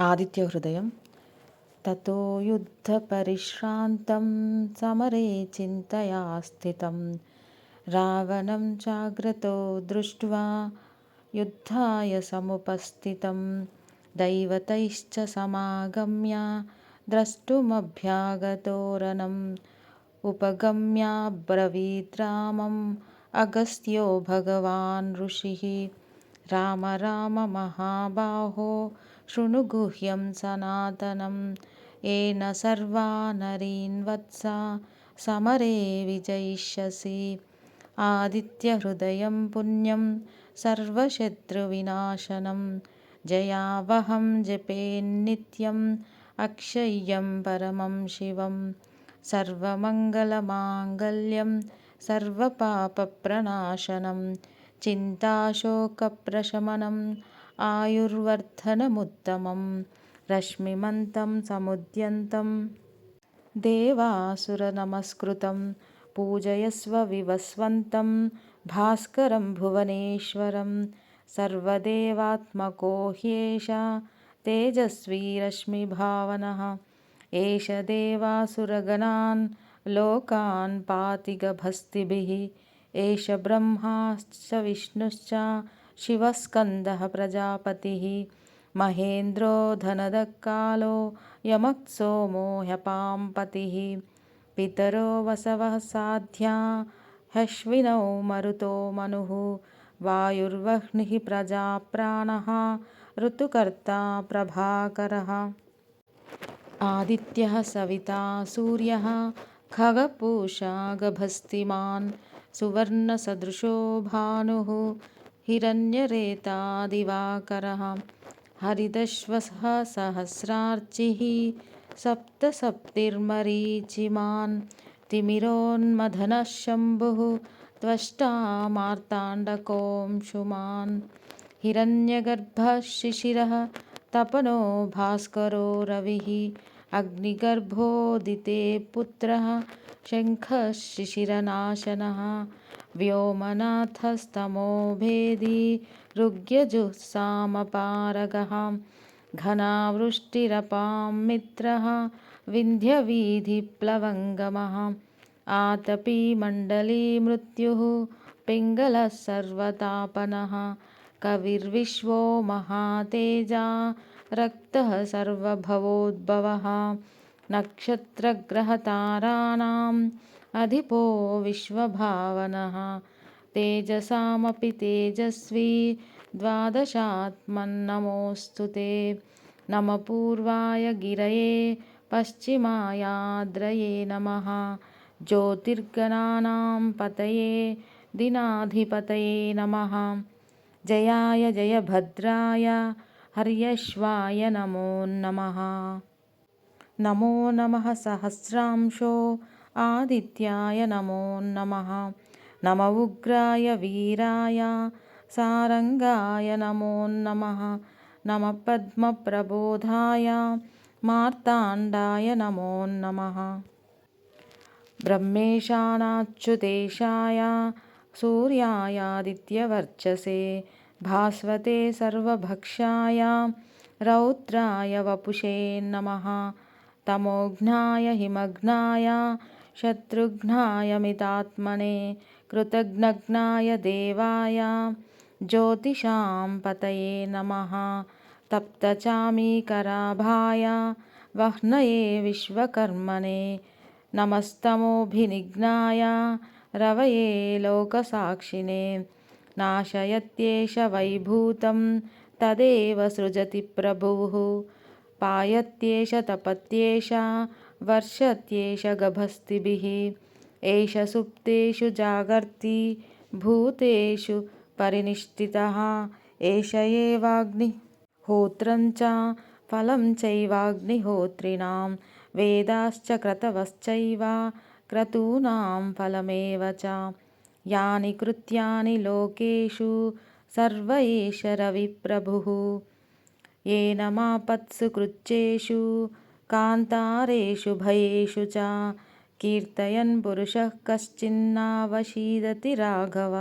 आदित्यहृदयं ततो युद्धपरिश्रान्तं समरे चिन्तया स्थितं। रावणं चाग्रतो दृष्ट्वा युद्धाय समुपस्थितं। दैवतैश्च समागम्य द्रष्टुमभ्यागतोरणम्। उपगम्याब्रवीद् रामम् अगस्त्यो भगवान् ऋषिः। राम राम महाबाहो शृणु गुह्यं सनातनं। येन सर्वा नरीन् वत्सा समरे विजयिष्यसि। आदित्यहृदयं पुण्यं सर्वशत्रुविनाशनं। जयावहं जपेन्नित्यम् अक्षय्यं परमं शिवं। सर्वमङ्गलमाङ्गल्यं सर्वपापप्रणाशनं। चिन्ताशोकप्रशमनम् आयुर्वर्धनमुत्तमं रश्मिमन्तं समुद्यन्तं देवासुरनमस्कृतं पूजयस्व विवस्वन्तं भास्करं भुवनेश्वरं सर्वदेवात्मको ह्येष तेजस्वी रश्मिभावनः एष देवासुरगणान् लोकान् पाति गभस्तिभिः एष ब्रह्माश्च विष्णुश्च शिवस्कन्दः प्रजापतिः, महेन्द्रो धनदकालो यमक्सोमो ह्यपाम्पतिः पितरो वसवः साध्या ह्यश्विनौ मरुतो मनुः। वायुर्वह्निः प्रजाप्राणः, ऋतुकर्ता प्रभाकरः। आदित्यः सविता सूर्यः खगपूषा गभस्तिमान् सुवर्णसदृशो भानुः। हिरण्यरेतादिवाकरः। हरिदश्वसः सहस्रार्चिः सप्तसप्तिर्मरीचिमान्। तिमिरोन्मथनः शम्भुः त्वष्टा हिरण्यगर्भः शिशिरः तपनो भास्करो रविः। अग्निगर्भोदिते पुत्रः शङ्खः शिशिरनाशनः व्योमनाथस्तमोभेदी ऋग्यजुःसामपारगः घनावृष्टिरपां मित्रः विन्ध्यवीधिप्लवङ्गमः आतपी मण्डली मृत्युः पिङ्गलः सर्वतापनः कविर्विश्वो महातेजा रक्तः सर्वभवोद्भवः नक्षत्रग्रहताराणाम् अधिपो विश्वभावनः। तेजसामपि तेजस्वी द्वादशात्मन्नमोऽस्तु ते। नमः पूर्वाय गिरये पश्चिमायाद्रये नमः। ज्योतिर्गणानां पतये दिनाधिपतये नमः। जयाय जयभद्राय हर्यश्वाय नमो नमः। నమో నమ సహస్రాంశో ఆదిత్యాయ నమో నమ. నమ ఉగ్రాయ వీరాయ సారంగాయ నమో నమ. నమ పద్మప్రబోధాయ మార్తాండాయ నమో నమ. బ్రహ్మేశానాచ్యుతేశాయ సూర్యాయాదిత్యవర్చసే భాస్వతే సర్వభక్షాయ రౌద్రాయ వపుషే నమ. तमोघ्नाय हिमघ्नाय शत्रुघ्नाय मितात्मने कृतघ्नघ्नाय देवाय ज्योतिषां पतये नमः, तप्तचामीकराभाय वह्नये विश्वकर्मणे नमस्तमोभिनिघ्नाय रवये लोकसाक्षिणे नाशयत्येष वैभूतं तदेव सृजति प्रभुः। पायत्येष तपत्येष वर्षत्येष गभस्तिभिः एष सुप्तेषु जागर्ति भूतेषु परिनिष्ठितः एष एवाग्निहोत्रं च फलं चैवाग्निहोत्रिणां वेदाश्च क्रतवश्चैव क्रतूनां फलमेव च यानि कृत्यानि लोकेषु सर्व एष रविप्रभुः येन मापत्सु कृच्छ्रेषु कान्तारेषु भयेषु च कीर्तयन् पुरुषः कश्चिन्नावशीदति राघव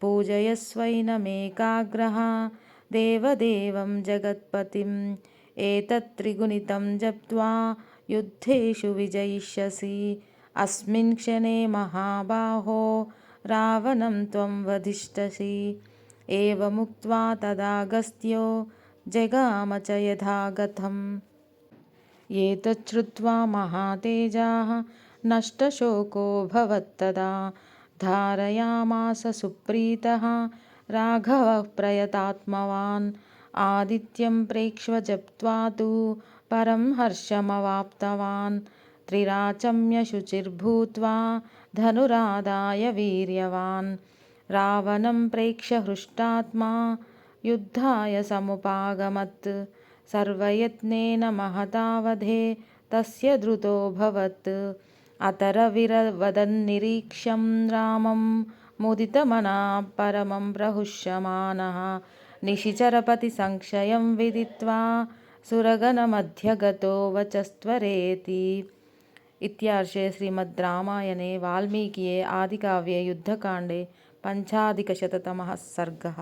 पूजयस्वैनमेकाग्रः देवदेवं जगत्पतिं एतत् त्रिगुणितं जप्त्वा युद्धेषु विजयिष्यसि अस्मिन् क्षणे महाबाहो रावणं त्वं वधिष्यसि एवमुक्त्वा तदागस्त्यो जगाम च यथागतम् एतच्छ्रुत्वा महातेजाः नष्टशोकोऽभवत्तदा धारयामास सुप्रीतः राघवः प्रयतात्मवान् आदित्यं प्रेक्ष्य जप्त्वा तु परं हर्षमवाप्तवान् त्रिराचम्य शुचिर्भूत्वा धनुरादाय वीर्यवान् रावणं प्रेक्ष्य हृष्टात्मा युद्धाय समुपागमत् सर्वयत्नेन महतावधे तस्य धृतोऽभवत् अतरविरवदन्निरीक्ष्यं रामं मुदितमनाः परमं प्रहुष्यमानः निशिचरपतिसंक्षयं विदित्वा सुरगणमध्यगतो वचस्त्वरेति इत्यार्षे श्रीमद् रामायणे वाल्मीकिये आदिकाव्ये युद्धकाण्डे पञ्चाधिकशततमः सर्गः